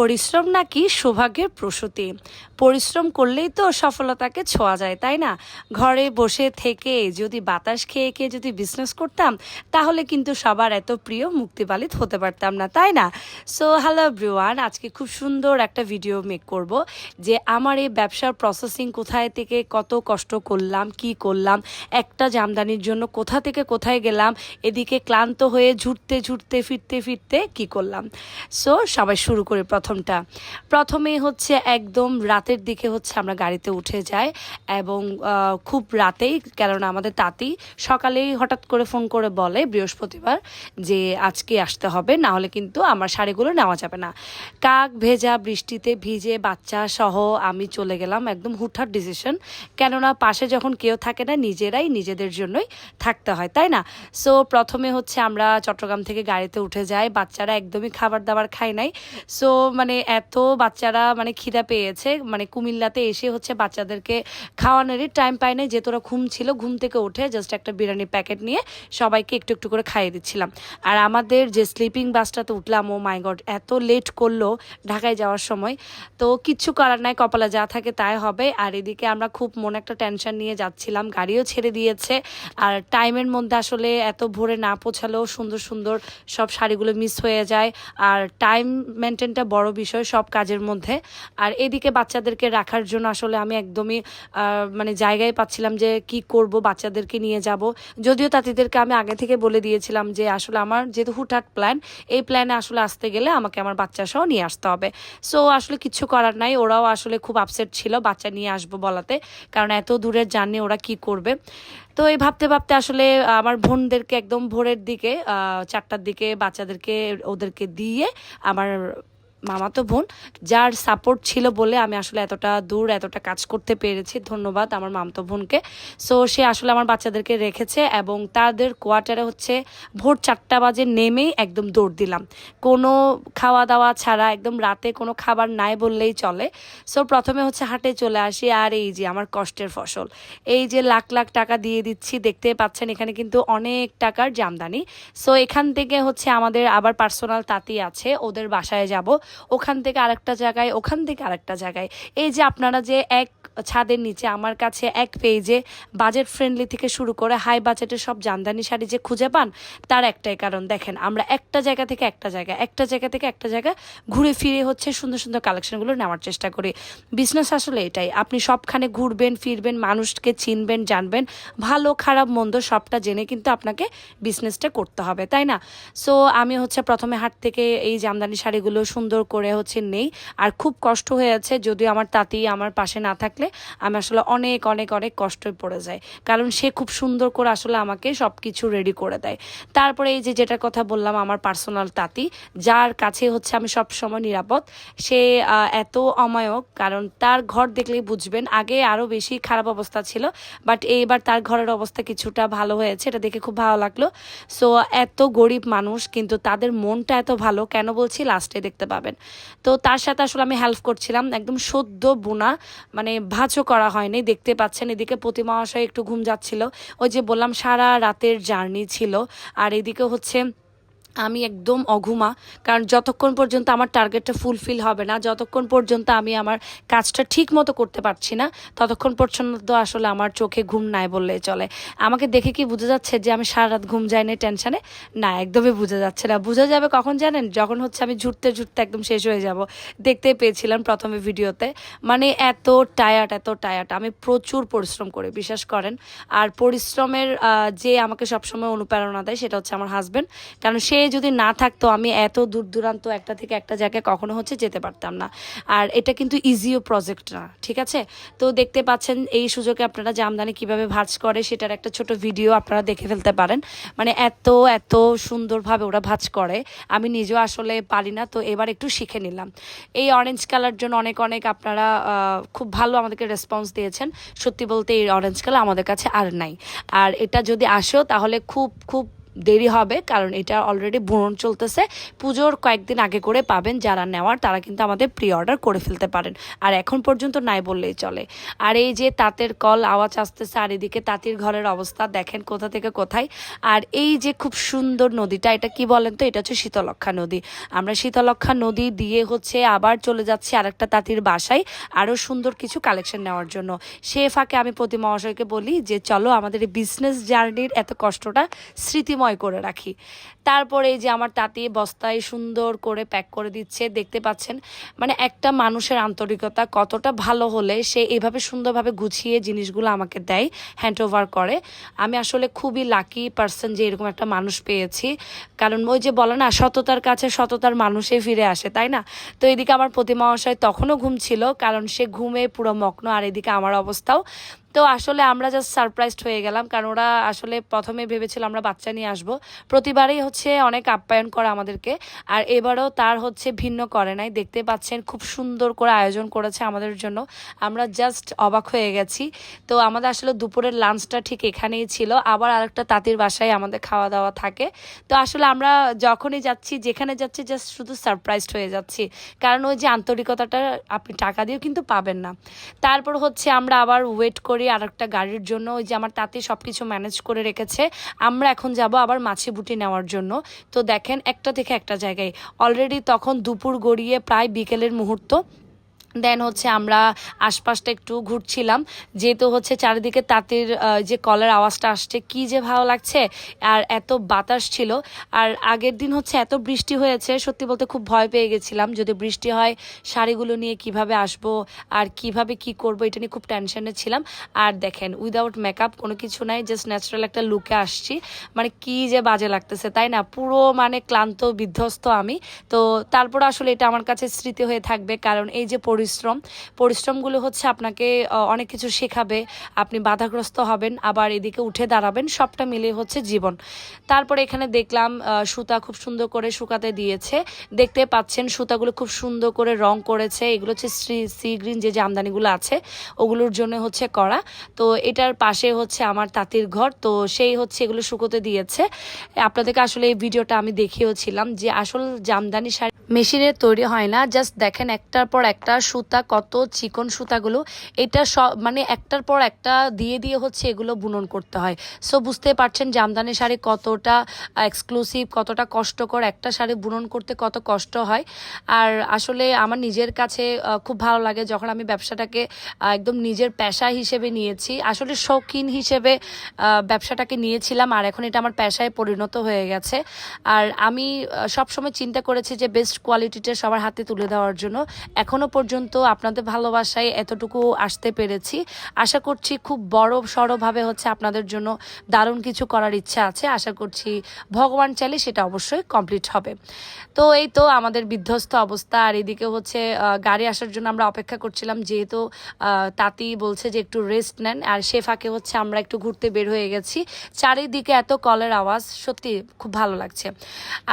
পরিশ্রম নাকি সৌভাগ্যের প্রসূতি? পরিশ্রম করলেই তো সফলতাকে ছোঁয়া যায়, তাই না? ঘরে বসে থেকে যদি বাতাস খেয়ে খেয়ে যদি বিজনেস করতাম, তাহলে কিন্তু সবার এত প্রিয় মুক্তিবালিত হতে পারতাম না, তাই না? সো হ্যালো ব্রিওয়ান আজকে খুব সুন্দর একটা ভিডিও মেক করব যে আমার এই ব্যবসার প্রসেসিং কোথায় থেকে কত কষ্ট করলাম, কি করলাম, একটা জামদানির জন্য কোথা থেকে কোথায় গেলাম, এদিকে ক্লান্ত হয়ে ঝুটতে ঝুটতে, ফিরতে ফিরতে কি করলাম? সো সবাই শুরু করি প্রথমটা। প্রথমে হচ্ছে একদম রাতের দিকে হচ্ছে আমরা গাড়িতে উঠে যাই এবং খুব রাতেই, কেননা আমাদের তাঁতি সকালেই হঠাৎ করে ফোন করে বলে বৃহস্পতিবার যে আজকে আসতে হবে, না হলে কিন্তু আমার শাড়িগুলো নেওয়া যাবে না। কাক ভেজা বৃষ্টিতে ভিজে বাচ্চা সহ আমি চলে গেলাম একদম হুটহাট ডিসিশন কেননা পাশে যখন কেউ থাকে না, নিজেরাই নিজেদের জন্যই থাকতে হয়, তাই না? সো প্রথমে হচ্ছে আমরা চট্টগ্রাম থেকে গাড়িতে উঠে যাই, বাচ্চারা একদমই খাবার দাবার খায় নাই। সো মানে এত বাচ্চারা মানে খিদা পেয়েছে মানে কুমিল্লাতে এসে হচ্ছে বাচ্চাদেরকে খাওয়ানোরই টাইম পায় নাই। যে তোরা ঘুম ছিল, ঘুম থেকে উঠে জাস্ট একটা বিরিয়ানি প্যাকেট নিয়ে সবাইকে একটু একটু করে খাইয়ে দিচ্ছিলাম। আর আমাদের যে স্লিপিং বাসটাতে উঠলাম ও মাই গড এত লেট করল ঢাকায় যাওয়ার সময়। তো কিচ্ছু করার নাই, কপালে যা থাকে তাই হবে। আর এদিকে আমরা খুব মনে একটা টেনশন নিয়ে যাচ্ছিলাম, গাড়িও ছেড়ে দিয়েছে। আর টাইমের মধ্যে আসলে এত ভোরে না পৌঁছালেও সুন্দর সুন্দর সব শাড়িগুলো মিস হয়ে যায়। আর টাইম মেনটেনটা বড় বিষয় সব কাজের মধ্যে। আর এদিকে বাচ্চাদেরকে রাখার জন্য আসলে আমি একদমই মানে জায়গায় পাচ্ছিলাম যে কি করব, বাচ্চাদেরকে নিয়ে যাব। যদিও তাঁতিদেরকে আমি আগে থেকে বলে দিয়েছিলাম যে আসলে আমার যেহেতু হুটহাট প্ল্যান, এই প্ল্যানে আসলে আসতে গেলে আমাকে আমার বাচ্চা সহ নিয়ে আসতে হবে। সো, আসলে কিছু করার নাই, ওরাও আসলে খুব আপসেট ছিল বাচ্চা নিয়ে আসব বলাতে, কারণ এত দূরের জার্নি ওরা কি করবে। তো এই ভাবতে ভাবতে আসলে আমার বোনদেরকে একদম ভোরের দিকে চারটার দিকে বাচ্চাদেরকে ওদেরকে দিয়ে আমার মামাতো বোন, যার সাপোর্ট ছিল বলে আমি আসলে এতটা দূর, এতটা কাজ করতে পেরেছি। ধন্যবাদ আমার মামাতো বোনকে। সো সে আসলে আমার বাচ্চাদেরকে রেখেছে এবং তাদের কোয়ার্টারে হচ্ছে ভোর চারটা বাজে নেমেই একদম দৌড় দিলাম। কোনো খাওয়া দাওয়া ছাড়া, একদম রাতে কোনো খাবার নাই বললেই চলে। সো প্রথমে হচ্ছে হাটে চলে আসি আর এই যে আমার কষ্টের ফসল। এই যে লাখ লাখ টাকা দিয়ে দিচ্ছি, দেখতে পাচ্ছেন এখানে কিন্তু অনেক টাকার জামদানি। সো এখান থেকে হচ্ছে আমাদের আবার পার্সোনাল তাঁতি আছে, ওদের বাসায় যাব। ওখান থেকে আরেকটা জায়গায়, ওখান থেকে আরেকটা জায়গায়। এই যে আপনারা যে এক ছাদের নিচে, আমার কাছে এক পেজে বাজেট ফ্রেন্ডলি থেকে শুরু করে হাই বাজেটের সব জামদানি শাড়ি যে খুঁজে পান, তার একটাই কারণ, দেখেন, আমরা একটা জায়গা থেকে একটা জায়গা একটা জায়গা থেকে একটা জায়গা ঘুরে ফিরে হচ্ছে সুন্দর সুন্দর কালেকশনগুলো নেওয়ার চেষ্টা করি। বিজনেস আসলে এটাই, আপনি সবখানে ঘুরবেন, ফিরবেন, মানুষকে চিনবেন, জানবেন, ভালো, খারাপ, মন্দ সবটা জেনে কিন্তু আপনাকে বিজনেসটা করতে হবে, তাই না? সো আমি হচ্ছে প্রথমে হাট থেকে এই জামদানি শাড়িগুলো সুন্দর করে হচ্ছে নেই। আর খুব কষ্ট হয়ে আছে, যদিও আমার তাঁতি আমার পাশে না থাকলে আমি আসলে অনেক অনেক অনেক কষ্টই পড়ে যায় কারণ সে খুব সুন্দর করে আসলে আমাকে সব কিছু রেডি করে দেয়। তারপরে এই যে যেটার কথা বললাম, আমার পার্সোনাল তাঁতি, যার কাছে হচ্ছে আমি সব সময় নিরাপদ। সে এত অমায়ক, কারণ তার ঘর দেখলেই বুঝবেন, আগে আরও বেশি খারাপ অবস্থা ছিল বাট এইবার তার ঘরের অবস্থা কিছুটা ভালো হয়েছে, এটা দেখে খুব ভালো লাগল। সো এত গরিব মানুষ, কিন্তু তাদের মনটা এত ভালো, কেন বলছি? লাস্টে দেখতে পাবেন। তো তার সাথে আসলে আমি হেল্প করছিলাম, একদম সদ্য বোনা মানে ভাঁচও করা হয়নি, দেখতে পাচ্ছেন এদিকে প্রতিমাশয় একটু ঘুম যাচ্ছিল। ওই যে বললাম, সারা রাতের জার্নি ছিল। আর এদিকে হচ্ছে আমি একদম অঘুমা, কারণ যতক্ষণ পর্যন্ত আমার টার্গেটটা ফুলফিল হবে না, যতক্ষণ পর্যন্ত আমি আমার কাজটা ঠিক মতো করতে পারছি না, ততক্ষণ পর্যন্ত আসলে আমার চোখে ঘুম নাই বললেই চলে। আমাকে দেখে কি বোঝা যাচ্ছে যে আমি সারা রাত ঘুম যাইনি টেনশনে না, একদমই বোঝা যাচ্ছে না। বোঝা যাবে কখন জানেন? যখন হচ্ছে আমি ঝুটতে ঝুটতে একদম শেষ হয়ে যাব। দেখতে পেয়েছিলাম প্রথমে ভিডিওতে। মানে এত টায়ার্ড এত টায়ার্ড আমি প্রচুর পরিশ্রম করি, বিশ্বাস করেন। আর পরিশ্রমের যে আমাকে সবসময় অনুপ্রেরণা দেয় সেটা হচ্ছে আমার হাজবেন্ড কারণ সে যদি না থাকতো, আমি এত দূর দূরান্ত একটা থেকে একটা জায়গায় কখনো হচ্ছে যেতে পারতাম না। আর এটা কিন্তু ইজিও প্রজেক্ট না, ঠিক আছে? তো দেখতে পাচ্ছেন, এই সুযোগে আপনারা জামদানি কীভাবে ভাজ করে, সেটার একটা ছোট ভিডিও আপনারা দেখে ফেলতে পারেন। মানে এত এত সুন্দরভাবে ওরা ভাজ করে, আমি নিজেও আসলে পারি না, তো এবার একটু শিখে নিলাম। এই অরেঞ্জ কালার জন্য অনেক অনেক আপনারা খুব ভালো আমাদেরকে রেসপন্স দিয়েছেন। সত্যি বলতে এই অরেঞ্জ কালার আমাদের কাছে আর নাই। আর এটা যদি আসেও, তাহলে খুব খুব দেরি হবে, কারণ এটা অলরেডি বুনন চলতেছে। পুজোর কয়েকদিন আগে করে পাবেন যারা নেওয়ার, তারা কিন্তু আমাদের প্রি অর্ডার করে ফেলতে পারেন। আর এখন পর্যন্ত নাই বললেই চলে। আর এই যে তাঁতের কল, আওয়াজ আসতেছে, আর এদিকে তাঁতির ঘরের অবস্থা, দেখেন কোথা থেকে কোথায়। আর এই যে খুব সুন্দর নদীটা, এটা কি বলেন তো? এটা হচ্ছে শীতলক্ষা নদী। আমরা শীতলক্ষা নদী দিয়ে হচ্ছে আবার চলে যাচ্ছি আরেকটা তাঁতির বাসায়, আরও সুন্দর কিছু কালেকশন নেওয়ার জন্য। সে ফাঁকে আমি প্রতি মহাশয়কে বলি যে, চলো আমাদের এই বিজনেস জার্নির এত কষ্টটা স্মৃতিময় করে রাখি। তারপরে এই যে আমার তাঁতি বস্তায় সুন্দর করে প্যাক করে দিচ্ছে, দেখতে পাচ্ছেন? মানে একটা মানুষের আন্তরিকতা কতটা ভালো হলে সে এভাবে সুন্দরভাবে গুছিয়ে জিনিসগুলো আমাকে দেয় হ্যান্ড ওভার করে। আমি আসলে খুবই লাকি পার্সন যে এরকম একটা মানুষ পেয়েছি। কারণ ওই যে বলে না, সততার কাছে সততার মানুষে ফিরে আসে, তাই না? তো এদিকে আমার প্রতিমা তখনও ঘুম ছিল, কারণ সে ঘুমে পুরো মগ্ন, আর এদিকে আমার অবস্থাও তো আসলে আমরা জাস্ট সারপ্রাইজড হয়ে গেলাম, কারণ ওরা আসলে প্রথমে ভেবেছিল আমরা বাচ্চা নিয়ে আসব। প্রতিবারই হচ্ছে অনেক আপ্যায়ন করে আমাদেরকে, আর এবারও তার হচ্ছে ভিন্ন করে নাই। দেখতে পাচ্ছেন খুব সুন্দর করে আয়োজন করেছে আমাদের জন্য। আমরা জাস্ট অবাক হয়ে গেছি। তো আমাদের আসলে দুপুরের লাঞ্চটা ঠিক এখানেই ছিল। আবার আরেকটা তাঁতির বাসায় আমাদের খাওয়া দাওয়া থাকে। তো আসলে আমরা যখনই যাচ্ছি, যেখানে যাচ্ছি জাস্ট শুধু সারপ্রাইজড হয়ে যাচ্ছি। কারণ ওই যে আন্তরিকতাটা আপনি টাকা দিয়েও কিন্তু পাবেন না। তারপর হচ্ছে আমরা আবার ওয়েট করি। আর একটা গাড়ির জন্য, ওই যে আমার তাতে সব কিছু ম্যানেজ করে রেখেছে, আমরা এখন যাব আবার মাছি বুটি নেওয়ার জন্য। তো দেখেন একটা থেকে একটা জায়গায়। অলরেডি তখন দুপুর গড়িয়ে প্রায় বিকেলের মুহূর্ত। দেন হচ্ছে আমরা আশপাশটা একটু ঘুরছিলাম। যেহেতু হচ্ছে চারিদিকে তাঁতের যে কলের আওয়াজটা আসছে, কি যে ভালো লাগছে। আর এত বাতাস ছিল। আর আগের দিন হচ্ছে এত বৃষ্টি হয়েছে, সত্যি বলতে খুব ভয় পেয়ে গেছিলাম। যদি বৃষ্টি হয়, শাড়িগুলো নিয়ে কীভাবে আসব, আর কীভাবে কি করব, এটা নিয়ে খুব টেনশনে ছিলাম। আর দেখেন উইদাউট মেকআপ কোনো কিছু নাই জাস্ট ন্যাচারাল একটা লুকে আসছি। মানে কি যে বাজে লাগতেছে, তাই না? পুরো মানে ক্লান্ত, বিধ্বস্ত আমি। তো তারপর আসলে এটা আমার কাছে স্মৃতি হয়ে থাকবে, কারণ এই যে পরিশ্রম। পরিশ্রমগুলো হচ্ছে আপনাকে অনেক কিছু শেখাবে। আপনি বাধাগ্রস্ত হবেন, আবার এদিকে উঠে দাঁড়াবেন। সবটা মিলে হচ্ছে জীবন। তারপরে এখানে দেখলাম সুতা খুব সুন্দর করে শুকাতে দিয়েছে। দেখতে পাচ্ছেন সুতাগুলো খুব সুন্দর করে রং করেছে। এগুলো হচ্ছে শ্রী সি গ্রিন যে জামদানিগুলো আছে, ওগুলোর জন্য হচ্ছে করা। তো এটার পাশে হচ্ছে আমার তাঁতির ঘর। তো সেই হচ্ছে এগুলো শুকোতে দিয়েছে। আপনাদেরকে আসলে এই ভিডিওটা আমি দেখিয়েছিলাম যে আসল জামদানি শাড়ি, মেশিনে তৈরি হয় না। জাস্ট দেখেন একটার পর একটা সুতা, কত চিকন সুতাগুলো, এটা সব মানে একটার পর একটা দিয়ে দিয়ে হচ্ছে এগুলো বুনন করতে হয়। সো বুঝতে পারছেন জামদানি শাড়ি কতটা এক্সক্লুসিভ কতটা কষ্টকর একটা শাড়ি বুনন করতে কত কষ্ট হয়। আর আসলে আমার নিজের কাছে খুব ভালো লাগে যখন আমি ব্যবসাটাকে একদম নিজের পেশা হিসেবে নিয়েছি। আসলে শৌখিন হিসেবে ব্যবসাটাকে নিয়েছিলাম আর এখন এটা আমার পেশায় পরিণত হয়ে গেছে। আর আমি সবসময় চিন্তা করেছি যে বেস্ট কোয়ালিটিটা সবার হাতে তুলে দেওয়ার জন্য। এখনও পর্যন্ত আপনাদের ভালোবাসায় এতটুকু আসতে পেরেছি। আশা করছি খুব বড় সড়ভাবে হচ্ছে আপনাদের জন্য দারুণ কিছু করার ইচ্ছা আছে। আশা করছি ভগবান চাইলে সেটা অবশ্যই কমপ্লিট হবে। তো এই তো আমাদের বিধ্বস্ত অবস্থা। আর এদিকে হচ্ছে গাড়ি আসার জন্য আমরা অপেক্ষা করছিলাম, যেহেতু তাঁতি বলছে যে একটু রেস্ট নেন। আর সে ফাঁকে হচ্ছে আমরা একটু ঘুরতে বের হয়ে গেছি। চারিদিকে এত কলের আওয়াজ, সত্যি খুব ভালো লাগছে।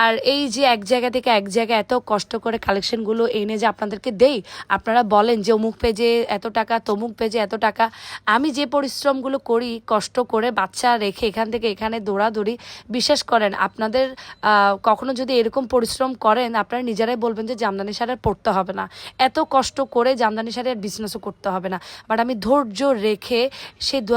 আর এই যে এক জায়গা থেকে এক জায়গায় এত কষ্ট করে কালেকশনগুলো এনে যে আপনাদেরকে দেই আপনারা বলেন যে অমুক পেজে এত টাকা, তমুক পেজে এত টাকা। আমি যে পরিশ্রমগুলো করি, কষ্ট করে বাচ্চা রেখে এখান থেকে এখানে দৌড়াদৌড়ি, বিশ্বাস করেন, আপনাদের কখনো যদি এরকম পরিশ্রম করেন, আপনারা নিজেরাই বলবেন যে জামদানি শাড়ি পড়তে হবে না। এত কষ্ট করে জামদানি শাড়ি আর বিজনেসও করতে হবে না। বাট আমি ধৈর্য রেখে সেই দু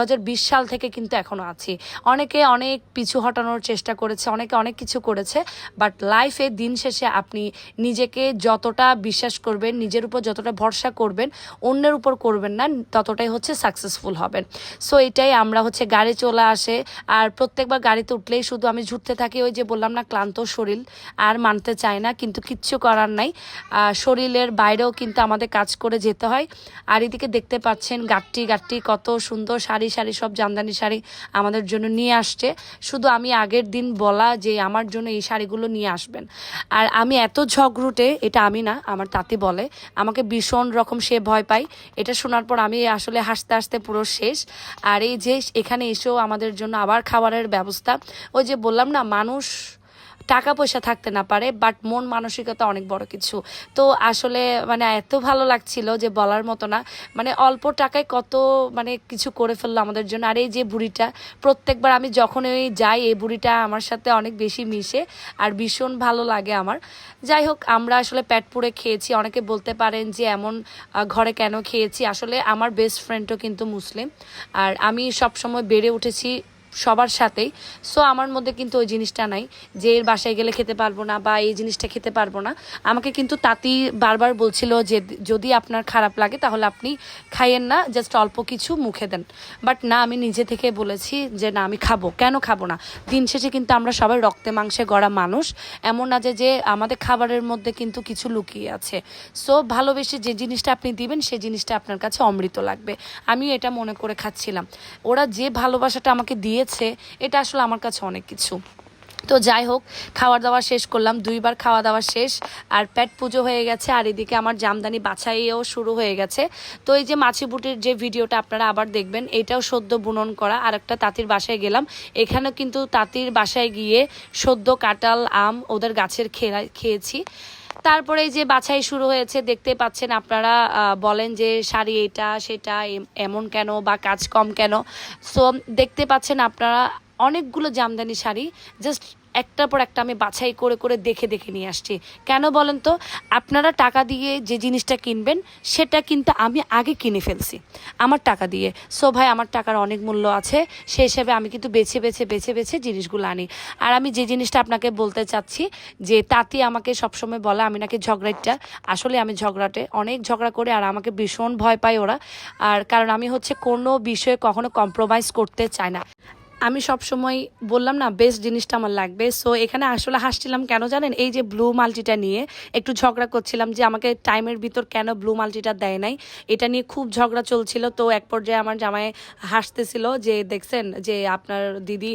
সাল থেকে কিন্তু এখনও আছি। অনেকে অনেক পিছু হটানোর চেষ্টা করেছে, অনেকে অনেক কিছু করেছে বাট লাইফে দিন শেষে আপনি নিজেকে যতটা বিশ্বাস করবেন, নিজের উপর যতটা ভরসা করবেন, অন্যের উপর করবেন না, ততটাই হচ্ছে সাকসেসফুল হবেন। সো এটাই আমরা হচ্ছে গাড়ি চলে আসে, আর প্রত্যেকবার গাড়িতে উঠলেই শুধু আমি ঝুঁকতে থাকি, ওই যে বললাম না, ক্লান্ত শরীর, আর মানতে চায় না, কিন্তু কিচ্ছু করার নাই। শরীরের বাইরেও কিন্তু আমাদের কাজ করে যেতে হয়। আর এদিকে দেখতে পাচ্ছেন গাট্টি গাট্টি কত সুন্দর শাড়ি শাড়ি, সব জামদানি শাড়ি আমাদের জন্য নিয়ে আসছে। শুধু আমি আগের দিন বলা যে আমার জন্য এই শাড়িগুলো নিয়ে আসবেন। আর আমি এত ঝগড়ুটে, এটা আমি না, আমার তাতে বলে, আমাকে ভীষণ রকম সে ভয় পাই এটা শোনার পর আমি আসলে হাসতে হাসতে পুরো শেষ। আর এই যে এখানে এসেও আমাদের জন্য আবার খাবারের ব্যবস্থা। ওই যে বললাম না, মানুষ টাকা পয়সা থাকতে না পারে বাট মন মানসিকতা অনেক বড় কিছু। তো আসলে মানে এত ভালো লাগছিল যে বলার মতো না। মানে অল্প টাকায় কত মানে কিছু করে ফেলল আমাদের জন্য। আর এই যে বুড়িটা, প্রত্যেকবার আমি যখন ওই যাই, এই বুড়িটা আমার সাথে অনেক বেশি মিশে আর ভীষণ ভালো লাগে আমার। যাই হোক, আমরা আসলে পেট পুড়ে খেয়েছি। অনেকে বলতে পারেন যে এমন ঘরে কেন খেয়েছি? আসলে আমার বেস্ট ফ্রেন্ডও কিন্তু মুসলিম। আর আমি সবসময় বেড়ে উঠেছি সবার সাথেই। সো আমার মধ্যে কিন্তু ওই জিনিসটা নাই যে এর বাসায় গেলে খেতে পারব না বা এই জিনিসটা খেতে পারব না। আমাকে কিন্তু তাতি বারবার বলছিল যে যদি আপনার খারাপ লাগে তাহলে আপনি খাইয়েন না জাস্ট অল্প কিছু মুখে দেন। বাট না, আমি নিজে থেকে বলেছি যে না, আমি খাব। কেন খাব না? দিন শেষে কিন্তু আমরা সবাই রক্তে মাংসে গড়া মানুষ। এমন না যে যে আমাদের খাবারের মধ্যে কিন্তু কিছু লুকিয়ে আছে। সো ভালোবেসে যে জিনিসটা আপনি দিবেন সেই জিনিসটা আপনার কাছে অমৃত লাগবে। আমি এটা মনে করে খাচ্ছিলাম। ওরা যে ভালোবাসাটা আমাকে দিয়েছে, এটা আসলে আমার কাছে অনেক কিছু। তো যাই হোক খাওয়া দাওয়া শেষ করলাম, দুইবার খাওয়া দাওয়া শেষ, আর পেট পুজো হয়ে গেছে, আর এদিকে আমার জামদানি বাছাইও শুরু হয়ে গেছে। তো এই যে মাছি বুটির যে ভিডিওটা আপনারা আবার দেখবেন, এটাও সদ্য বুনন করা, আর একটা তাঁতির বাসায় গেলাম। এখানেও কিন্তু তাঁতির বাসায় গিয়ে সদ্য কাঁঠাল, আম ওদের গাছের খেয়ে খেয়েছি। তারপরে যে বাছাই শুরু হয়েছে, দেখতে পাচ্ছেন আপনারা বলেন যে শাড়ি এটা, সেটা এমন কেন বা কাজ কম কেন? সো দেখতে পাচ্ছেন আপনারা অনেকগুলো জামদানি শাড়ি জাস্ট একটার পর একটা আমি বাছাই করে করে দেখে দেখে নিয়ে আসছি। কেন বলেন তো? আপনারা টাকা দিয়ে যে জিনিসটা কিনবেন, সেটা কিন্তু আমি আগে কিনে ফেলছি, আমার টাকা দিয়ে। সো ভাই, আমার টাকার অনেক মূল্য আছে, সেই হিসাবে আমি কিন্তু বেছে বেছে বেছে বেছে জিনিসগুলো আনি। আর আমি যে জিনিসটা আপনাকে বলতে চাচ্ছি, যে তাতে আমাকে সবসময় বলা, আমি নাকি ঝগড়াটা আসলে আমি ঝগড়াটে, অনেক ঝগড়া করে, আর আমাকে ভীষণ ভয় পায় ওরা। আর কারণ আমি হচ্ছে কোনো বিষয়ে কখনো কম্প্রোমাইজ করতে চাই না। আমি সব সময় বললাম না বেস্ট জিনিসটা আমার লাগবে। সো এখানে আসলে হাসছিলাম কেন জানেন? এই যে ব্লু মাল্টিটা নিয়ে একটু ঝগড়া করছিলাম যে আমাকে টাইমের ভিতর কেন ব্লু মাল্টিটা দেয় নাই? এটা নিয়ে খুব ঝগড়া চলছিল। তো এক পর্যায়ে আমার জামাই হাসতেছিল যে, দেখছেন যে আপনার দিদি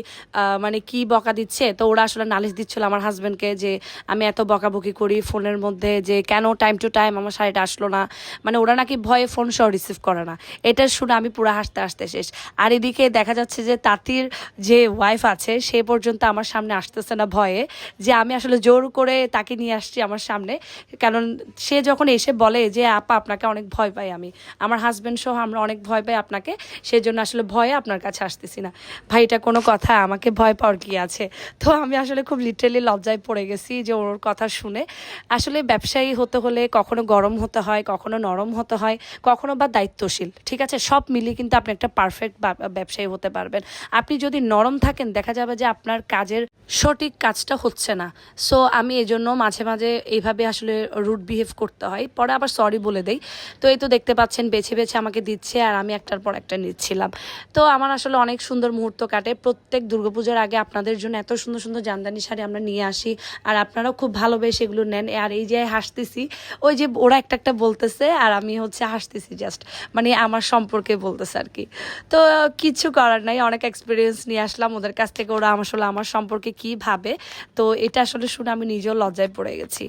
মানে কি বকা দিচ্ছে? তো ওরা আসলে নালিশ দিচ্ছিল আমার হাজব্যান্ডকে যে, আমি এত বকাবকি করি ফোনের মধ্যে যে, কেন টাইম টু টাইম আমার শাড়িটা আসলো না? মানে ওরা নাকি ভয়ে ফোন সহ রিসিভ করে না। এটা শুনে আমি পুরো হাসতে হাসতে শেষ। আর এদিকে দেখা যাচ্ছে যে তাঁতির যে ওয়াইফ আছে, সে পর্যন্ত আমার সামনে আসতেছে না ভয়ে যে আমি আসলে জোর করে তাকে নিয়ে আসছি আমার সামনে। কারণ সে যখন এসে বলে যে, আপা, আপনাকে অনেক ভয় পাই আমি। আমার হাজব্যান্ড সহ আমরা অনেক ভয় পাই আপনাকে। সেই জন্য আসলে ভয়ে আপনার কাছে আসতেছি না। ভাই, এটা কোনো কথা, আমাকে ভয় পাওয়ার কি আছে? তো আমি আসলে খুব লিটারেলি লজ্জায় পড়ে গেছি যে ওর কথা শুনে। আসলে ব্যবসায়ী হতে হলে কখনো গরম হতে হয়, কখনো নরম হতে হয়, কখনো বা দায়িত্বশীল, ঠিক আছে? সব মিলিয়ে কিন্তু আপনি একটা পারফেক্ট ব্যবসায়ী হতে পারবেন। আপনি যদি নরম থাকেন, দেখা যাবে যে আপনার কাজের সঠিক কাজটা হচ্ছে না। সো আমি এই জন্য মাঝে মাঝে এইভাবে আসলে রুট বিহেভ করতে হয়। পরে আবার সরি বলে দেই। তো এই তো দেখতে পাচ্ছেন, বেছে বেছে আমাকে দিচ্ছে আর আমি একটার পর একটা নিচ্ছিলাম। তো আমার আসলে অনেক সুন্দর মুহূর্ত কাটে। প্রত্যেক দুর্গাপূজার আগে আপনাদের জন্য এত সুন্দর সুন্দর জামদানি শাড়ি আমরা নিয়ে আসি। আর আপনারাও খুব ভালোবেসে এগুলো নেন। আর এই যে হাসতেছি, ওই যে ওরা একটা একটা বলতেছে আর আমি হচ্ছে হাসতেছি জাস্ট মানে আমার সম্পর্কে বলতেছে আর কি। তো কিছু করার নাই, অনেক এক্সপিরিয়েন্স নিয়ে আসলাম ওদের কাছ থেকে, ওরা আসলে আমার সম্পর্কে কি ভাবে। তো এটা আসলে শুনে আমি নিজেও লজ্জায় পড়ে গেছি।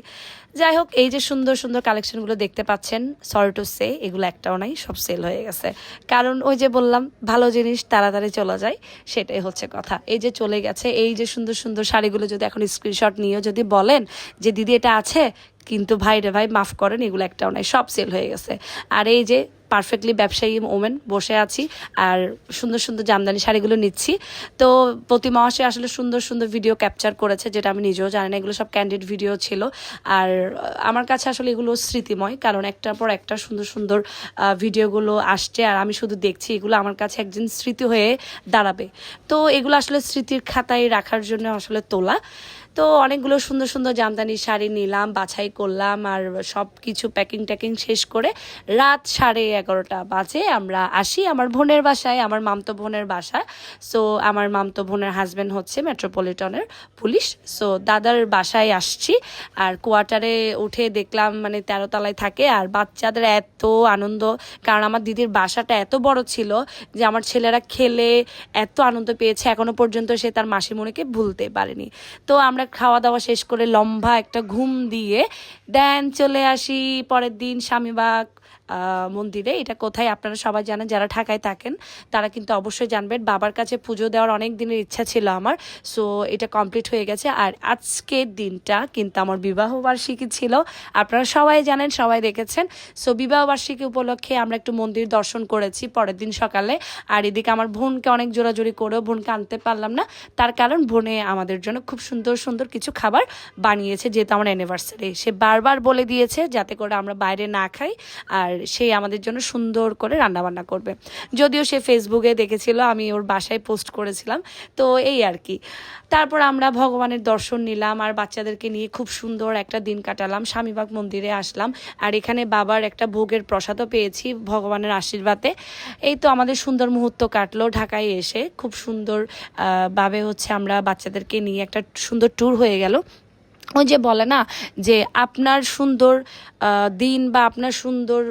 যাই হোক, এই যে সুন্দর সুন্দর কালেকশনগুলো দেখতে পাচ্ছেন সরি টু সে এগুলো একটাও নাই, সব সেল হয়ে গেছে। কারণ ওই যে বললাম, ভালো জিনিস তাড়াতাড়ি চলে যায়, সেটাই হচ্ছে কথা। এই যে চলে গেছে, এই যে সুন্দর সুন্দর শাড়িগুলো যদি এখন স্ক্রিনশট নিয়েও যদি বলেন যে, দিদি, এটা আছে? কিন্তু ভাই রে ভাই, মাফ করেন, এগুলো একটাও নাই সব সেল হয়ে গেছে। আর এই যে পারফেক্টলি ব্যবসায়ী ওমেন বসে আছি, আর সুন্দর সুন্দর জামদানি শাড়িগুলো নিচ্ছি। তো প্রতি মাসে আসলে সুন্দর সুন্দর ভিডিও ক্যাপচার করেছে, যেটা আমি নিজেও জানি না, এগুলো সব ক্যান্ডিড ভিডিও ছিল। আর আমার কাছে আসলে এগুলো স্মৃতিময়, কারণ একটার পর একটা সুন্দর সুন্দর ভিডিওগুলো আসছে, আর আমি শুধু দেখছি, এগুলো আমার কাছে একদিন স্মৃতি হয়ে দাঁড়াবে। তো এগুলো আসলে স্মৃতির খাতায় রাখার জন্য আসলে তোলা। তো অনেকগুলো সুন্দর সুন্দর জামদানি শাড়ি নিলাম, বাছাই করলাম আর সব কিছু প্যাকিং ট্যাকিং শেষ করে রাত সাড়ে এগারোটা বাজে আমরা আসি আমার বোনের বাসায়, আমার মামতো বোনের বাসা। সো আমার মামতো বোনের হাজব্যান্ড হচ্ছে মেট্রোপলিটনের পুলিশ সো দাদার বাসায় আসছি আর কোয়ার্টারে উঠে দেখলাম মানে তেরো তলায় থাকে আর বাচ্চাদের এত আনন্দ, কারণ আমার দিদির বাসাটা এত বড় ছিল যে আমার ছেলেরা খেলে এত আনন্দ পেয়েছে, এখনও পর্যন্ত সে তার মাসিমণিকে ভুলতে পারেনি। তো আমরা খাওয়া দাওয়া শেষ করে লম্বা একটা ঘুম দিয়ে দেন চলে আসি পরের দিন স্বামীবাগ মন্দিরে। এটা কোথায় আপনারা সবাই জানেন, যারা ঢাকায় থাকেন, তারা কিন্তু অবশ্যই জানবেন। বাবার কাছে পুজো দেওয়ার অনেক দিনের ইচ্ছা ছিল আমার সো এটা কমপ্লিট হয়ে গেছে। আর আজকের দিনটা কিন্তু আমার বিবাহ বার্ষিকী ছিল। আপনারা সবাই জানেন, সবাই দেখেছেন। সো বিবাহ বার্ষিকী উপলক্ষে আমরা একটু মন্দির দর্শন করেছি পরের দিন সকালে। আর এদিকে আমার বোনকে অনেক জোরাজোরি করেও বোনকে আনতে পারলাম না। তার কারণ বোনে আমাদের জন্য খুব সুন্দর সুন্দর কিছু খাবার বানিয়েছে, যেহেতু আমার অ্যানিভার্সারি সে বারবার বলে দিয়েছে যাতে করে আমরা বাইরে না খাই আর সে আমাদের জন্য সুন্দর করে রান্নাবান্না করবে। যদিও সে ফেসবুকে দেখেছিল, আমি ওর বাসায় পোস্ট করেছিলাম। তো এই আর কি। তারপর আমরা ভগবানের দর্শন নিলাম আর বাচ্চাদেরকে নিয়ে খুব সুন্দর একটা দিন কাটালাম। স্বামীবাগ মন্দিরে আসলাম আর এখানে বাবার একটা ভোগের প্রসাদও পেয়েছি ভগবানের আশীর্বাদে। এই তো আমাদের সুন্দর মুহূর্ত কাটলো ঢাকায় এসে। খুব সুন্দর ভাবে হচ্ছে আমরা বাচ্চাদেরকে নিয়ে একটা সুন্দর ট্যুর হয়ে গেল। ওই যে বলে না যে আপনার সুন্দর দিন বা আপনার সুন্দর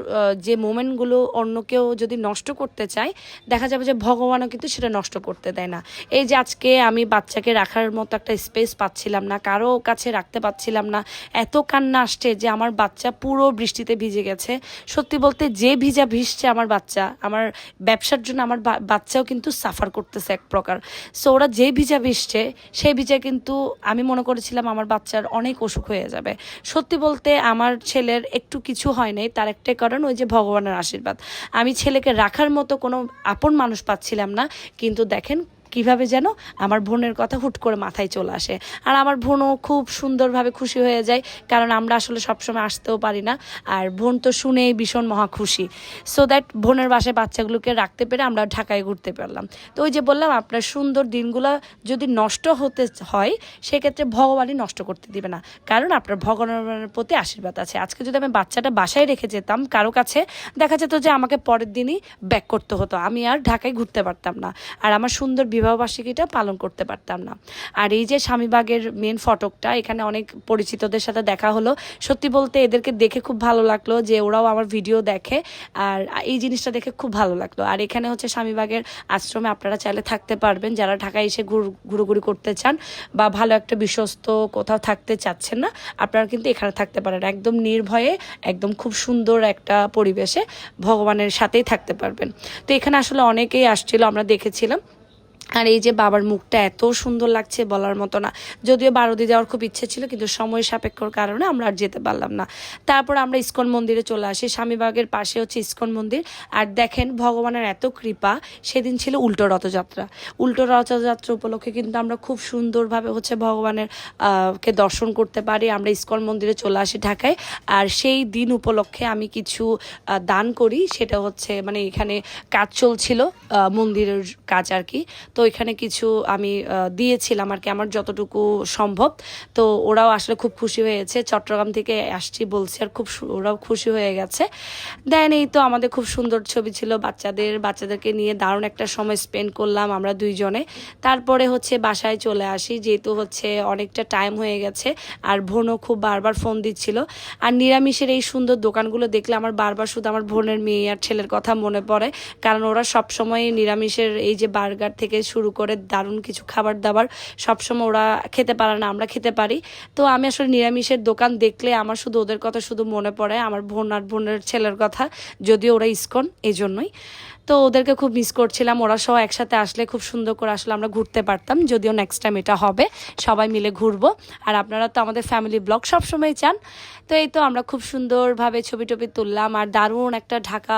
যে মোমেন্টগুলো অন্য কেউ যদি নষ্ট করতে চায়, দেখা যাবে যে ভগবানও কিন্তু সেটা নষ্ট করতে দেয় না। এই যে আজকে আমি বাচ্চাকে রাখার মতো একটা স্পেস পাচ্ছিলাম না, কারও কাছে রাখতে পাচ্ছিলাম না, এত কান্না আসছে যে আমার বাচ্চা পুরো বৃষ্টিতে ভিজে গেছে। সত্যি বলতে যে ভিজা ভিজছে আমার বাচ্চা, আমার ব্যবসার জন্য আমার বাচ্চাও কিন্তু সাফার করতেছে এক প্রকার। সো ওরা যে ভিজা ভিজছে সেই ভিজা কিন্তু আমি মনে করেছিলাম আমার বাচ্চার অনেক অসুখ হয়ে যাবে। সত্যি বলতে আমার ছেলের একটু কিছু হয় নাই, তার একটাই কারণ ওই যে ভগবানের আশীর্বাদ। আমি ছেলেকে রাখার মতো কোনো আপন মানুষ পাচ্ছিলাম না, কিন্তু দেখেন কীভাবে যেন আমার বোনের কথা হুট করে মাথায় চলে আসে। আর আমার বোনও খুব সুন্দরভাবে খুশি হয়ে যায়, কারণ আমরা আসলে সবসময় আসতেও পারি না। আর বোন তো শুনেই ভীষণ মহা খুশি। সো দ্যাট বোনের বাসায় বাচ্চাগুলোকে রাখতে পেরে আমরা ঢাকায় ঘুরতে পারলাম। তো ওই যে বললাম, আপনার সুন্দর দিনগুলো যদি নষ্ট হতে হয়, সেক্ষেত্রে ভগবানই নষ্ট করতে দিবে না। কারণ আপনার ভগবানের প্রতি আশীর্বাদ আছে। আজকে যদি আমি বাচ্চাটা বাসায় রেখে যেতাম কারও কাছে, দেখা যেত যে আমাকে পরের দিনই ব্যাক করতে হতো। আমি আর ঢাকায় ঘুরতে পারতাম না। আর আমার সুন্দর বিবাহবার্ষিকীটা পালন করতে পারতাম না। আর এই যে স্বামীবাগের মেন ফটকটা, এখানে অনেক পরিচিতদের সাথে দেখা হলো। সত্যি বলতে এদেরকে দেখে খুব ভালো লাগল যে ওরাও আমার ভিডিও দেখে, আর এই জিনিসটা দেখে খুব ভালো লাগল। আর এখানে হচ্ছে স্বামীবাগের আশ্রমে আপনারা চাইলে থাকতে পারবেন। যারা ঢাকায় এসে ঘুর, ঘুরোঘুরি করতে চান বা ভালো একটা বিশ্বস্ত কোথাও থাকতে চাচ্ছেন না, আপনারা কিন্তু এখানে থাকতে পারেন। একদম নির্ভয়ে, একদম খুব সুন্দর একটা পরিবেশে ভগবানের সাথেই থাকতে পারবেন। তো এখানে আসলে অনেকেই আসছিল, আমরা দেখেছিলাম। আর এই যে বাবার মুখটা এত সুন্দর লাগছে বলার মতো না। যদিও বারোদি যাওয়ার খুব ইচ্ছে ছিল, কিন্তু সময় সাপেক্ষর কারণে আমরা আর যেতে পারলাম না। তারপর আমরা ইস্কন মন্দিরে চলে আসি। স্বামীবাগের পাশে হচ্ছে ইস্কন মন্দির। আর দেখেন ভগবানের এত কৃপা, সেদিন ছিল উল্টো রথযাত্রা। উল্টো রথযাত্রা উপলক্ষে কিন্তু আমরা খুব সুন্দরভাবে হচ্ছে ভগবানের কে দর্শন করতে পারি। আমরা ইস্কন মন্দিরে চলে আসি ঢাকায়। আর সেই দিন উপলক্ষে আমি কিছু দান করি। সেটা হচ্ছে মানে এখানে কাজ চলছিল মন্দিরের কাজ আর কি। তো এখানে কিছু আমি দিয়েছিলাম আর কি, আমার যতটুকু সম্ভব। তো ওরাও আসলে খুব খুশি হয়েছে। চট্টগ্রাম থেকে আসছি বলছি আর খুব ওরাও খুশি হয়ে গেছে। দেন এই তো আমাদের খুব সুন্দর ছবি ছিল, বাচ্চাদের, বাচ্চাদেরকে নিয়ে দারুণ একটা সময় স্পেন্ড করলাম আমরা দুইজনে। তারপরে হচ্ছে বাসায় চলে আসি, যেহেতু হচ্ছে অনেকটা টাইম হয়ে গেছে আর বোনও খুব বারবার ফোন দিচ্ছিল। আর নিরামিষের এই সুন্দর দোকানগুলো দেখলে আমার বারবার শুধু আমার বোনের মেয়ে আর ছেলের কথা মনে পড়ে। কারণ ওরা সবসময় নিরামিষের এই যে বার্গার থেকে শুরু করে দারুণ কিছু খাবার দাবার। সবসময় ওরা খেতে পারে না, আমরা খেতে পারি। তো আমি আসলে নিরামিষের দোকান দেখলে আমার শুধু ওদের কথা শুধু মনে পড়ে, আমার বোন আর বোনের ছেলের কথা, যদিও ওরা ইস্কন এই জন্যই তো ওদেরকে খুব মিস করছিলাম, ওরা সহ একসাথে আসলে খুব সুন্দর করে আসলে আমরা ঘুরতে পারতাম, যদিও নেক্সট টাইম এটা হবে, সবাই মিলে ঘুরবো। আর আপনারা তো আমাদের ফ্যামিলি ব্লগ সবসময় চান তো এই তো আমরা খুব সুন্দরভাবে ছবি টবি তুললাম আর দারুণ একটা ঢাকা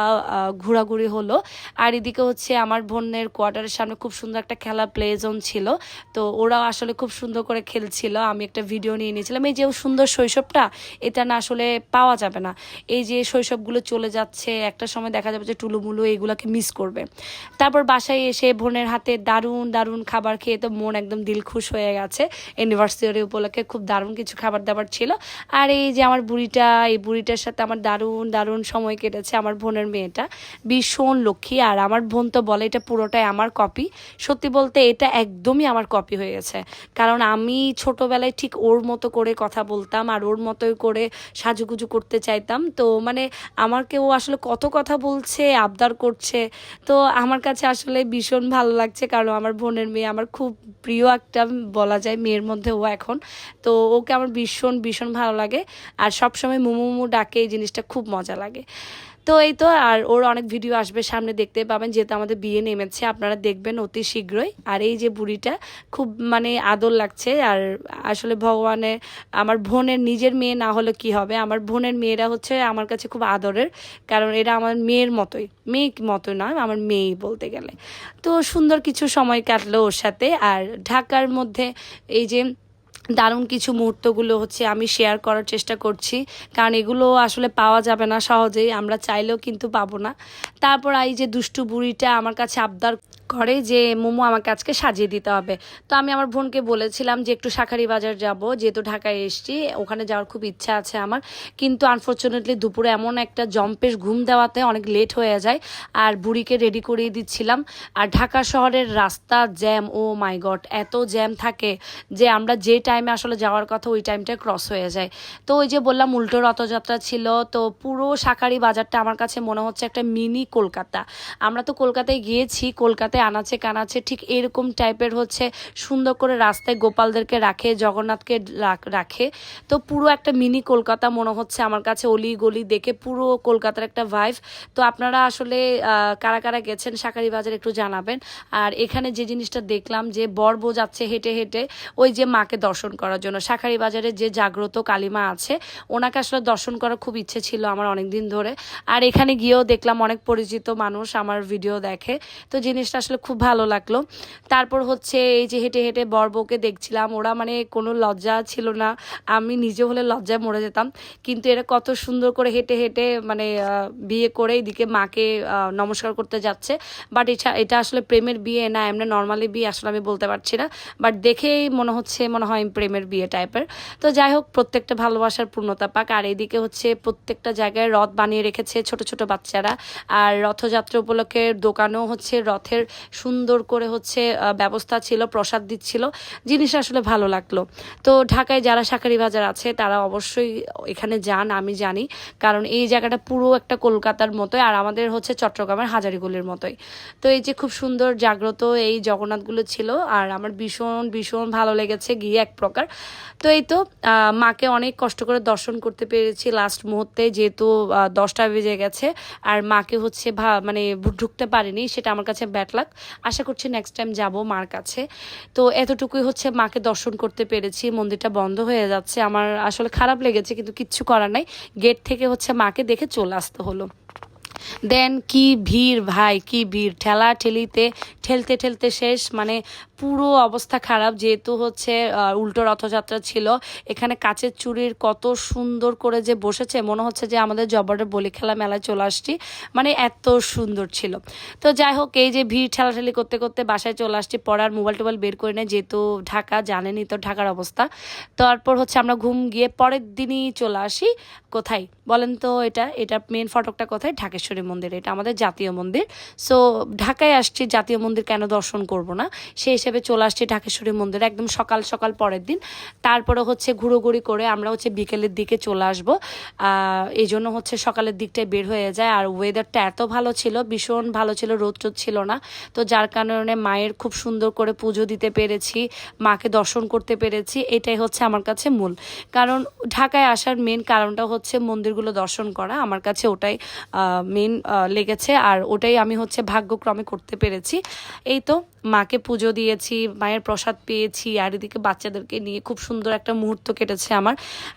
ঘোরাঘুরি হলো। আর এদিকে হচ্ছে আমার বোনের কোয়ার্টারের সামনে খুব সুন্দর একটা খেলা প্লে জোন ছিল। তো ওরাও আসলে খুব সুন্দর করে খেলছিল। আমি একটা ভিডিও নিয়ে নিয়েছিলাম। এই যে সুন্দর শৈশবটা, এটা না আসলে পাওয়া যাবে না। এই যে শৈশবগুলো চলে যাচ্ছে, একটা সময় দেখা যাবে যে টুলুমুলু এইগুলোকে মিস করবে। তারপর বাসায় এসে বোনের হাতে দারুণ দারুণ খাবার খেয়ে তো মন একদম দিল খুশ হয়ে গেছে। অ্যানিভার্সারি উপলক্ষে খুব দারুণ কিছু খাবার দাবার ছিল। আর এই যে আমার বুড়িটা, এই বুড়িটার সাথে আমার দারুণ দারুণ সময় কেটেছে আমার বোনের মেয়েটা। ভীষণ লক্ষ্মী, আর আমার বোন তো বলে এটা পুরোটাই আমার কপি সত্যি বলতে এটা একদমই আমার কপি হয়ে গেছে। কারণ আমি ছোটবেলায় ঠিক ওর মতো করে কথা বলতাম, আর ওর মতোই করে সাজুগুজু করতে চাইতাম। তো মানে আমার কেউ আসলে কত কথা বলছে, আবদার করছে। তো আমার কাছে আসলে ভীষণ ভালো লাগছে, কারণ আমার বোনের মেয়ে আমার খুব প্রিয় একটা বলা যায় মেয়ের মধ্যে ও এখন। তো ওকে আমার ভীষণ ভীষণ ভালো লাগে। আর সবসময় মুমু মুমু ডাকে, এই জিনিসটা খুব মজা লাগে। তো এই তো, আর ওর অনেক ভিডিও আসবে সামনে, দেখতে পাবেন, যেহেতু আমাদের বিয়ে নেমেছে, আপনারা দেখবেন অতি শীঘ্রই। আর এই যে বুড়িটা, খুব মানে আদর লাগছে, আর আসলে ভগবানের আমার বোনের নিজের মেয়ে না হলে কি হবে? আমার বোনের মেয়েরা হচ্ছে আমার কাছে খুব আদরের, কারণ এরা আমার মেয়ের মতোই। মেয়ে মতো না আমার মেয়েই বলতে গেলে। তো সুন্দর কিছু সময় কাটলো ওর সাথে, আর ঢাকার মধ্যে এই যে দারুণ কিছু মুহূর্তগুলো হচ্ছে আমি শেয়ার করার চেষ্টা করছি। কারণ এগুলো আসলে পাওয়া যাবে না সহজেই, আমরা চাইলেও কিন্তু পাবো না। তারপর এই যে দুষ্টু বুড়িটা আমার কাছে আবদার করে যে মোমো আমাকে আজকে সাজিয়ে দিতে হবে। তো আমি আমার বোনকে বলেছিলাম যে একটু শাখারি বাজার যাব, যেহেতু ঢাকায় এসছি, ওখানে যাওয়ার খুব ইচ্ছা আছে আমার। কিন্তু আনফর্চুনেটলি দুপুরে এমন একটা জম্পেশ ঘুম দেওয়াতে অনেক লেট হয়ে যায়, আর বুড়িকে রেডি করিয়ে দিচ্ছিলাম। আর ঢাকা শহরের রাস্তা জ্যাম ও মাই গড এত জ্যাম থাকে যে আমরা যে টাইমে আসলে যাওয়ার কথা ওই টাইমটা ক্রস হয়ে যায় তো ওই যে বললাম, উল্টো রথযাত্রা ছিল, তো পুরো শাকারি বাজারটা আমার কাছে মনে হচ্ছে একটা মিনি কলকাতা। আমরা তো কলকাতায় গিয়েছি কলকাতায় আনাচে কানাচে ঠিক এরকম টাইপের হচ্ছে সুন্দর করে রাস্তায় গোপালদেরকে রাখে, জগন্নাথকে রাখ- তো পুরো একটা মিনি কলকাতা মনে হচ্ছে আমার কাছে অলি গলি দেখে পুরো কলকাতার একটা ভাইভ তো আপনারা আসলে কারা কারা গেছেন শাকারি বাজার একটু জানাবেন। আর এখানে যে জিনিসটা দেখলাম যে বর্ব যাচ্ছে হেঁটে হেঁটে, ওই যে মাকে দর্শন করার জন্য। শাকারি বাজারে যে জাগ্রত কালিমা আছে, ওনাকে আসলে দর্শন করার খুব ইচ্ছে ছিল আমার অনেক দিন ধরে। আর এখানে গিয়েও দেখলাম অনেক পরিচিত মানুষ আমার ভিডিও দেখে। তো জিনিসটা আসলে খুব ভালো লাগল। তারপর হচ্ছে এই যে হেঁটে হেঁটে বর্বকে দেখছিলাম, ওরা মানে কোনো লজ্জা ছিল না। আমি নিজে হলে লজ্জায় মরে যেতাম। কিন্তু এরা কত সুন্দর করে হেঁটে হেঁটে মানে বিয়ে করে এদিকে মাকে নমস্কার করতে যাচ্ছে। বাট এটা এটা আসলে প্রেমের বিয়ে না, এমনি নর্মালি বিয়ে আসলে আমি বলতে পারছি না। বাট দেখেই মনে হচ্ছে, মনে হয় প্রেমের বিয়ে টাইপের। তো যাই হোক, প্রত্যেকটা ভালোবাসার পূর্ণতা পাক। আর এদিকে হচ্ছে প্রত্যেকটা জায়গায় রথ বানিয়ে রেখেছে ছোট ছোট বাচ্চারা। আর রথযাত্রা উপলক্ষে দোকানও হচ্ছে রথের সুন্দর করে হচ্ছে ব্যবস্থা ছিল, প্রসাদ দিচ্ছিল, জিনিস আসলে ভালো লাগল। তো ঢাকায় যারা শাকারি বাজার আছে, তারা অবশ্যই এখানে যান, আমি জানি। কারণ এই জায়গাটা পুরো একটা কলকাতার মতোই, আর আমাদের হচ্ছে চট্টগ্রামের হাজারিগুলির মতোই। তো এই যে খুব সুন্দর জাগ্রত এই জগন্নাথগুলো ছিল, আর আমার ভীষণ ভীষণ ভালো লেগেছে গিয়ে এক প্রকার। তো এই তো মাকে অনেক কষ্ট করে দর্শন করতে পেরেছি লাস্ট মুহূর্তে, যেহেতু দশটা বেজে গেছে, আর মাকে হচ্ছে ভা মানে ঢুকতে পারিনি, সেটা আমার কাছে ব্যাট লাগ আশা করছি নেক্সট টাইম যাব মার কাছে। তো এতটুকুই হচ্ছে মাকে দর্শন করতে পেরেছি, মন্দিরটা বন্ধ হয়ে যাচ্ছে। আমার আসলে খারাপ লেগেছে, কিন্তু কিচ্ছু করার নাই। গেট থেকে হচ্ছে মাকে দেখে চলে আসতে হলো। দেন কি ভিড় ভাই, কি ভিড়? ঠেলা ঠেলিতে ঠেলতে ঠেলতে শেষ মানে পুরো অবস্থা খারাপ, যেহেতু হচ্ছে উল্টো রথযাত্রা ছিল। এখানে কাচের চুড়ির কত সুন্দর করে যে বসেছে, মনে হচ্ছে যে আমাদের জবরের বলি খেলা মেলায় চলে আসছি। মানে এত সুন্দর ছিল। তো যাই হোক, এই যে ভিড়, ঠেলাঠেলি করতে করতে বাসায় চলে আসছি। পড়ার মোবাইল টোবাইল বের করে নেয় যেহেতু ঢাকা জানেনি তো ঢাকার অবস্থা। তারপর হচ্ছে আমরা ঘুম গিয়ে পরের দিনই চলে আসি। কোথায়? বলেন তো এটা এটা মেন ফটকটা কোথায়? ঢাকেশ্বরী। মন্দির, এটা আমাদের জাতীয় মন্দির। সো ঢাকায় আসছি, জাতীয় মন্দির কেন দর্শন করব না? সেই হিসেবে চলে আসছি ঢাকেশ্বরী মন্দির একদম সকাল সকাল পরের দিন। তারপরে হচ্ছে ঘুরোঘুরি করে আমরা হচ্ছে বিকেলের দিকে চলে আসব। এই জন্য হচ্ছে সকালের দিকটায় বের হয়ে যায়। আর ওয়েদারটা এত ভালো ছিল, ভীষণ ভালো ছিল রোদ টোদ ছিল না। তো যার কারণে মায়ের খুব সুন্দর করে পুজো দিতে পেরেছি, মাকে দর্শন করতে পেরেছি, এটাই হচ্ছে আমার কাছে মূল। কারণ ঢাকায় আসার মেন কারণটা হচ্ছে মন্দিরগুলো দর্শন করা। আমার কাছে ওটাই মেন লেগেছে। আর ওটাই আমি হচ্ছে ভাগ্যক্রমে করতে পেরেছি। এই তো, মাকে পুজো দিয়েছি, মায়ের প্রসাদ পেয়েছি, আর এদিকে বাচ্চাদেরকে নিয়ে খুব সুন্দর একটা মুহূর্ত কেটেছে আমার।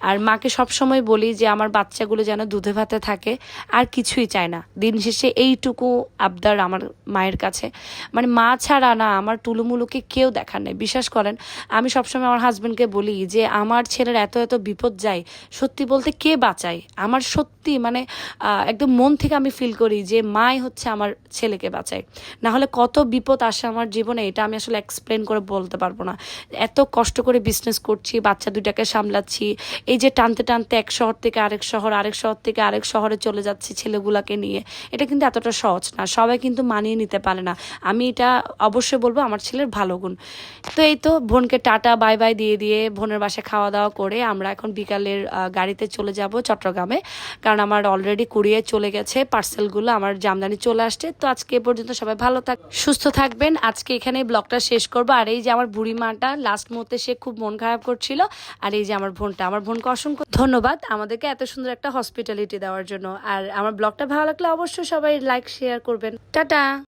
আর মাকে সবসময় বলি যে, আমার বাচ্চাগুলো যেন দুধে ভাতে থাকে, আর কিছুই চায় না। দিন শেষে এইটুকু আবদার আমার মায়ের কাছে। মানে মা ছাড়া না, আমার টুলুমুলুকে কেউ দেখার নেই। বিশ্বাস করেন, আমি সবসময় আমার হাজব্যান্ডকে বলি যে, আমার ছেলের এত এত বিপদ যায়, সত্যি বলতে কে বাঁচায়? আমার সত্যি মানে একদম মন থেকে আমি ফিল করি যে মাই হচ্ছে আমার ছেলেকে বাঁচায়। না হলে কত বিপদ আসে আমার জীবনে, এটা আমি আসলে এক্সপ্লেন করে বলতে পারব না। এত কষ্ট করে বিজনেস করছি, বাচ্চা দুইটাকে সামলাচ্ছি, এই যে টানতে টানতে এক শহর থেকে আরেক শহর আরেক শহর থেকে আরেক শহরে চলে যাচ্ছি ছেলেগুলাকে নিয়ে, এটা কিন্তু এতটা সহজ না, সবাই কিন্তু মানিয়ে নিতে পারে না। আমি এটা অবশ্যই বলব, আমার ছেলের ভালো গুণ। তো এই তো বোনকে টাটা বাই বাই দিয়ে দিয়ে বোনের বাসায় খাওয়া দাওয়া করে আমরা এখন বিকালের গাড়িতে চলে যাব চট্টগ্রামে। কারণ আমার অলরেডি কুড়িয়ে চলে গেছে পার্সেলগুলো আমার জামদানি চলে আসছে। তো আজকে এ পর্যন্ত সবাই ভালো থাক, সুস্থ থাকবেন। আজকে এখানে ব্লগটা শেষ করব। আর এই যে আমার বুড়ি মাটা লাস্ট মুহূর্তে সে খুব মন খারাপ করছিল। আর এই যে আমার বোনটা, আমার বোনকে অসংখ্য ধন্যবাদ আমাদেরকে এত সুন্দর একটা হসপিটালিটি দেওয়ার জন্য। আর আমার ব্লগটা ভালো লাগলে অবশ্যই সবাই লাইক শেয়ার করবেন। টাটা!